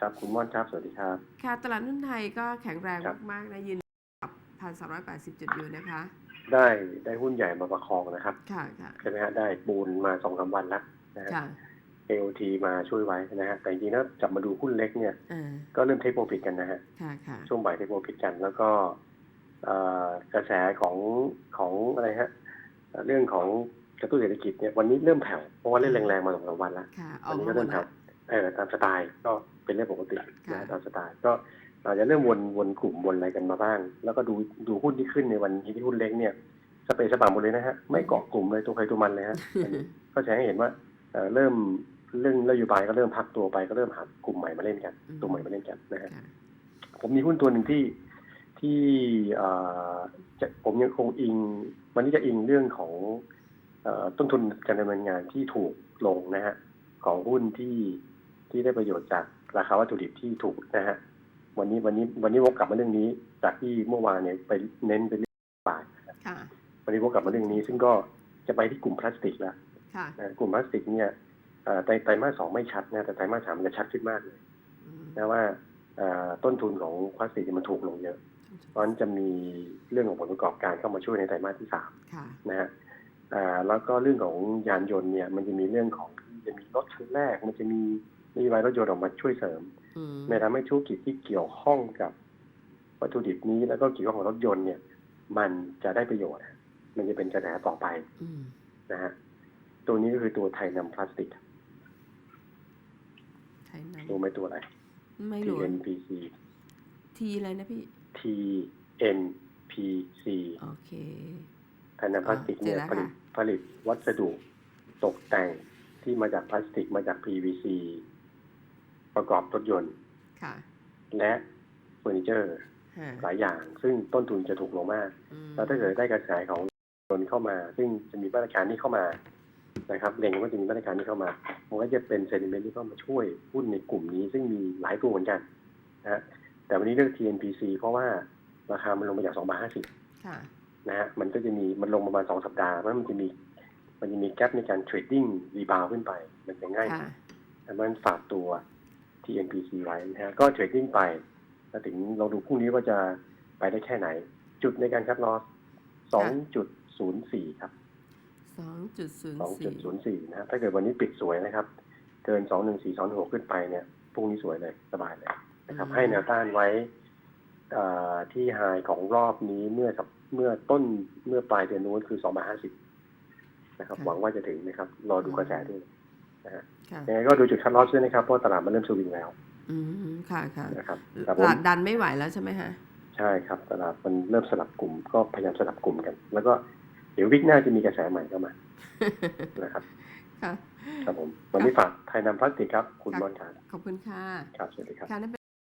ครับคุณม่อนครับ สวัสดีครับ ค่ะ ตลาดหุ้นไทยก็แข็งแรงครับมากๆนะยืนกับพันสามร้อยแปดสิบจุดอยู่นะคะ ได้ได้หุ้นใหญ่มาประคองนะครับ ค่ะค่ะใช่ไหมฮะได้ปูนมาสองสามวันแล้วนะฮะค่ะ AOT มาช่วยไว้นะฮะแต่จริงๆแล้วจับมาดูหุ้นเล็กเนี่ยอ่าก็เริ่มเทคโปรฟิตกันนะฮะค่ะค่ะช่วงบ่ายเทคโปรฟิตกัน แล้วก็เอ่อกระแสของของอะไรฮะเอ่อเรื่องของกระตุ้นเศรษฐกิจเนี่ยวันนี้เริ่มแผ่วเพราะว่าเล่นแรงๆมาสองสามวันแล้วค่ะอวัอนกนี้มาก็หมเริ่ดมแล้แผ่วว เออตามสไตล์ก็เป็นเรื่องปกติค่ะนะตามสไตล์ก็อาจจะเริ่มวนวนกลุ่มวนอะไรกันมาบ้าง แล้วก็ดูดูหุ้นที่ขึ้นในวันนี้ที่หุ้นเล็กเนี่ยสเปซสปาหมดเลยนะฮะไม่เกาะกลุ่มเลยตัวใครตัวมันเลยฮะอันนี้ก็แสดงให้เห็นว่าเอ่อเริ่มเรื่องนโยบายก็เริ่มพักตัวไปก็เริ่มหากลุ่มใหม่มาเล่นกันอืมตัวใหม่มาเล่นกันนะฮะค่ะผมมีหุ้นตัวหนึ่งที่ที่เอ่อจะผมยังคงอิง วันนี้จะอิงเรื่องของเออต้นทุนการดำเนินงานที่ถูกลงนะฮะของหุ้นที่ ที่ได้ประโยชน์จากราคาวัตถุดิบที่ถูกนะฮะวันนี้วันนี้วันนี้วกกลับมาเรื่องนี้ จากที่เมื่อวานเนี่ยไปเน้นไปเรื่องบาทค่ะวันนี้วกกลับมาเรื่องนี้ ซึ่งก็จะไปที่กลุ่มพลาสติกแล้วค่ะนะกลุ่มพลาสติกเนี่ยเอ่อไตรไตรมาสสองไม่ชัดนะแต่ไตรมาสสามมันจะชัดขึ้นมากเลยอืมนะว่าเอ่อต้นทุนของพลาสติกเนี่ยมันถูกลงเยอะ เพราะฉะนั้นจะมีเรื่องของผลประกอบการเข้ามาช่วยในไตรมาสที่สามค่ะนะฮะอ่าแล้วก็เรื่องของยานยนต์เนี่ย มันจะมีเรื่องของจะมีรถคันแรก มันจะมี นโยบายรถยนต์ออกมาช่วยเสริมอืมในทำให้ธุรกิจที่เกี่ยวข้องกับวัตถุดิบนี้แล้วก็เกี่ยวข้องกับรถยนต์เนี่ย มันจะได้ประโยชน์ มันจะเป็นกระแสต่อไปอืมนะฮะตัวนี้ก็คือตัวไทยนำพลาสติกไทยนั้นรู้ไหมตัวอะไรไม่รู้ TNPC ทีอะไรนะพี่ TNPC โอเคไทยนำพลาสติกเนี่ยเจอแล้วผลิตค่ะผลิตวัสดุตกแต่งที่มาจากพลาสติกมาจาก PVC ประกอบรถยนต์ค่ะและเฟอร์นิเจอร์ฮะหลายอย่าง ซึ่งต้นทุนจะถูกลงมากอืมแล้วถ้าเกิดได้กระแสของยนต์เข้ามา ซึ่งจะมีมาตรการนี้เข้ามานะครับเล็งว่าจะมีมาตรการนี้เข้ามามันก็จะเป็นเซนิเมนต์ที่เข้ามาช่วยหุ้นในกลุ่มนี้ ซึ่งมีหลายตัวเหมือนกันนะฮะแต่วันนี้เลือก TNPC เพราะว่าราคามันลงมาจาก2บาท50ค่ะนะฮะมันก็จะมีมันลงประมาณสองสัปดาห์เพราะมันจะมีมันจะมีแกลในการเทรดดิ้งรีบาวขึ้นไป มันจะง่ายค่ะแต่มันฝากตัว TNPC ไว้นะฮะก็เทรดดิ้งไปแล้วถึงเราดูพรุ่งนี้ว่าจะไปได้แค่ไหน จุดในการคัดลอสสองจุดศูนย์สี่ครับสองจุดศูนย์สองจุสี่ดศูนย์สี่นะฮะถ้าเกิดวันนี้ปิดสวยนะครับ เกินสองหนึ่งสี่สองหกขึ้นไปเนี่ยพรุ่งนี้สวยเลยสบายเลยนะครับให้แนวต้านไว้เอ่อที่ไฮของรอบนี้เมื่อสัปเมื่อต้นเมื่อปลายเดือนนู้นคือสองบาทห้าสิบนะครับ หวังว่าจะถึงนะครับ รอดูกระแสด้วย นะฮะค่ะยังไงก็ดูจุดคัดลอสด้วยนะครับเพราะตลาดมันเริ่มสวิงแล้ว อืมค่ะค่ะนะครับตแต่ผมลาดดันไม่ไหวแล้วใช่ไหมฮะใช่ครับตลาดมันเริ่มสลับกลุ่ม ก็พยายามสลับกลุ่มกัน แล้วก็เดี๋ยววิกหน้าจะมีกระแสใหม่เข้ามานะครับค่ะครับผมวันนี้ฝากไทยนำพลาสติกครับ คุณบอลครับขอบคุณค่ะครับสวัสดีครับค่ะนั่นเป็น